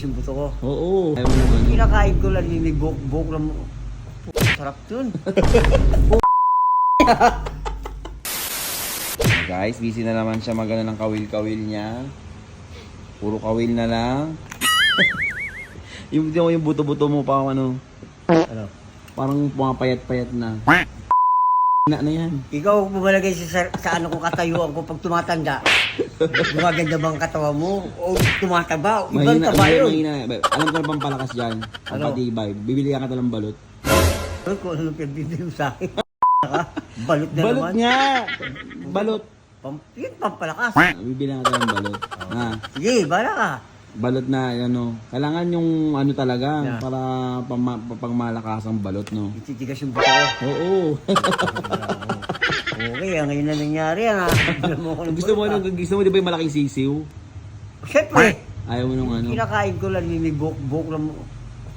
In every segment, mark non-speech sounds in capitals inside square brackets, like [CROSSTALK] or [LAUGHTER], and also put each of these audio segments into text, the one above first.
Titigas yung buto ko. Oo. Ayaw mo naman. Kinakain ko lang yung may buhok-buhok lang. Sarap dun. [LAUGHS] Guys, busy na naman siya magana ng kawil-kawil niya. Puro kawil na lang. [LAUGHS] yung, yung, yung buto-buto mo pa ano, ano? parang pumapayat-payat na. Na na yan. Ikaw pumalagay sa, sa, sa ano ko katayuan ko pag tumatanda. Gumaganda bang katawan mo? O tumataba? Ibang Mahina, taba mahina, yun. mahina. Alam ko na pang palakas dyan. Ang Ano? patibay. Bibili ka ng balot. Ano kung ano pinabibili mo sa akin? Balot na balot naman. nga! Balot. Pam, yun, pampalakas. Bibili ka ng balot. Ha? Sige, bala ka. Balot na, ano. Kailangan yung ano talaga, Yeah. para pama, pangmalakas ang balot, no? Ititigas yung buto ko. Oo. [LAUGHS] Okay, ang ngayon na nangyari. ah. Alam mo ko ng gusto mo, ano, gusto mo di ba yung malaking sisiw? ah. Siyempre, Ayaw mo nung ano? kinakain ko lang buhok-buhok lang.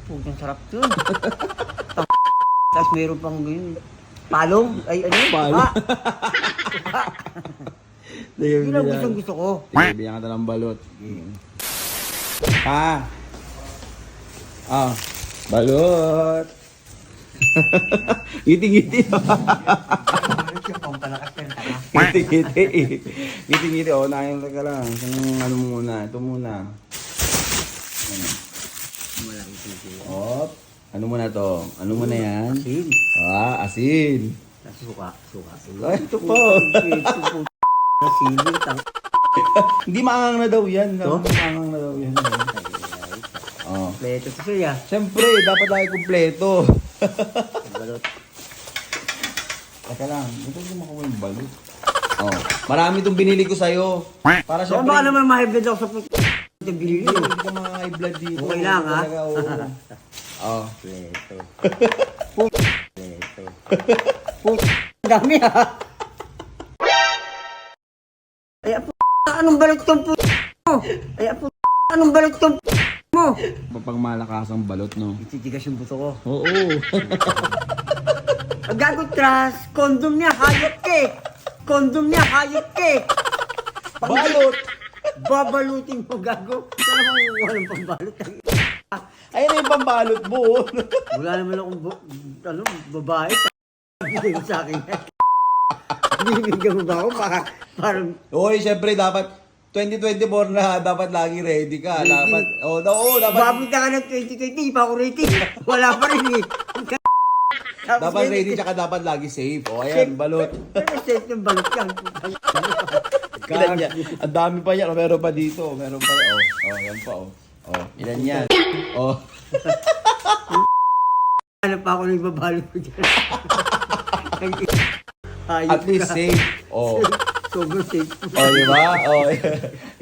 Putang sarap dun. [LAUGHS] Tapos meron pang yun. Palong? Ay, ano yun? Palong. Ah, [LAUGHS] yun ang gustong gusto ko. Sige, bigyan ka ng balot. Ha? Ah, balot. [LAUGHS] Ngiti-ngiti. Yung pampalakas ka na. Ngiti-ngiti. Ngiti-ngiti. Oh, nahin ka lang. Yung ano muna. Ito muna. Malaking sisi. Op. Ano muna to? Ano muna yan? Asin. Ah, asin. Suka, suka. Ay, ito po. Tang... [LAUGHS] Hindi maangang na daw yan. Ito? Maangang na daw yan. Oh. Pleto to siya. Siyempre, dapat lagi kumpleto. Balot. Teka lang, ito yung makuha yung balot. Oh, marami itong binili ko sa'yo. Para siyempre, baka naman mahibid ako sa puto. Ito binili hindi mo. ka mga high blood dito. Okay lang, ha? Talaga, oo. [LAUGHS] oh. Ang dami ha. Ay, po, anong balot tong puto mo? Ay, po, anong balot tong puto mo? Pag malakas ang balot, no? Ititigas yung buto ko. Oo. Ang gago tras, kondom niya, hayop ka eh. Kondom niya, hayop ka eh. [LAUGHS] balot! Babalutin mo, gago. Sana bang walang pambalot? [LAUGHS] Ayun na yung pambalot mo. [LAUGHS] Wala naman akong, bu- ano, babae. Bigay mo sa akin. Bibigyan mo ba ako? Para, parang, Oy, siyempre, dapat 2024 na dapat lagi ready ka. Dapat, oh, no, oh, dapat, babunta ka ng 2020, hindi pa ako rating. Wala pa rin eh. Tapos dapat ready, tsaka dapat lagi safe. Oh, ayan, balot. [LAUGHS] Pero safe yung balot yan. [LAUGHS] Ilan yan? Ang dami pa yan. Oh, meron pa dito. Meron pa. Oh, oh, yan pa. Oh, oh ilan yan? Oh. [LAUGHS] Ano pa ako nang babalot ko dyan. At least safe. Oh. Sobrang safe. Oh, di ba? Oh,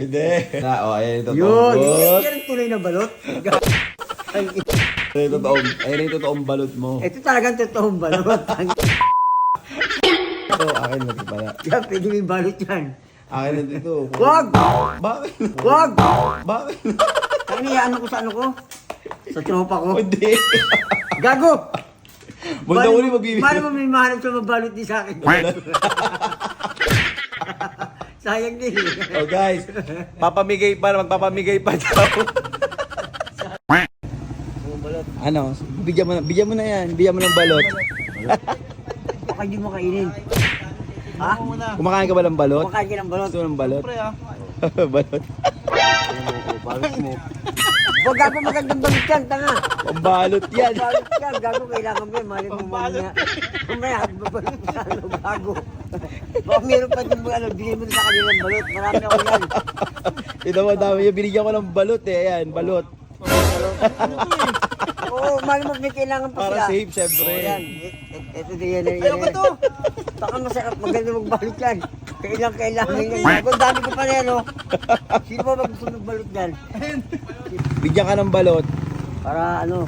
hindi. Na, oh, ayan yung Yun, yan ang tunay na balot. Ang Ayan yung totoong, ayan yung totoong balot mo. Ito talagang totoong balot. [LAUGHS] Ito, akin na ito pala. yan, pwede may balot yan. Akin na dito. Wag! Bakit? Wag! Bakit? Kaya niyaan ko sa ano ko? Sa tropa ko. Hindi. Gago! Magda uli magbibigay. Paano mo may mahanap sa mabalot di sa akin? [LAUGHS] Sayang din. Oh guys, papamigay pa, magpapamigay pa daw. Ano, bigyan mo na, bigyan mo na yan, bigyan mo ng balot. Baka hindi mo kainin. Ha? Kumakain ka ba ng balot? Kumakain ka ng balot. Gusto mo ng balot? [LAUGHS] balot. Balot mo. Huwag gago magandang balot yan, tanga. Pambalot yan. Balot yan, gago kailangan mo yan. Mali mo mamaya. Mamaya, babalot mo sa ano, gago. Baka meron pa din mo, ano, bigyan mo na sa kanilang balot. Marami ako yan. Ito mo, dami yung binigyan ko ng balot eh. Ayan, balot. Oo, mali mo may kailangan pa Para sila. safe, syempre. Oh, yan. E- e- Ito din yan. yan, yan. to. Baka masarap, maganda magbalot yan. Kailangan, kailangan yan. Kung dami ko pa na yan, oh. Sino ba gusto magbalot yan? Bigyan ka ng balot. Para ano,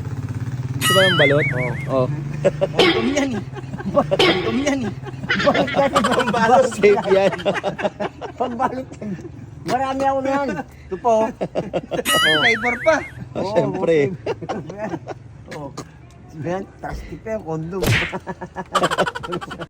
Gusto ba ng balot? Oo. Oh. balot yan. [LAUGHS] Para safe yan. Pagbalot yan. Marami ako na yan. [LAUGHS] Ito po. Flavor pa. Oh, syempre. [LAUGHS] Oh. Yan, trusty pa yung kondom. [LAUGHS]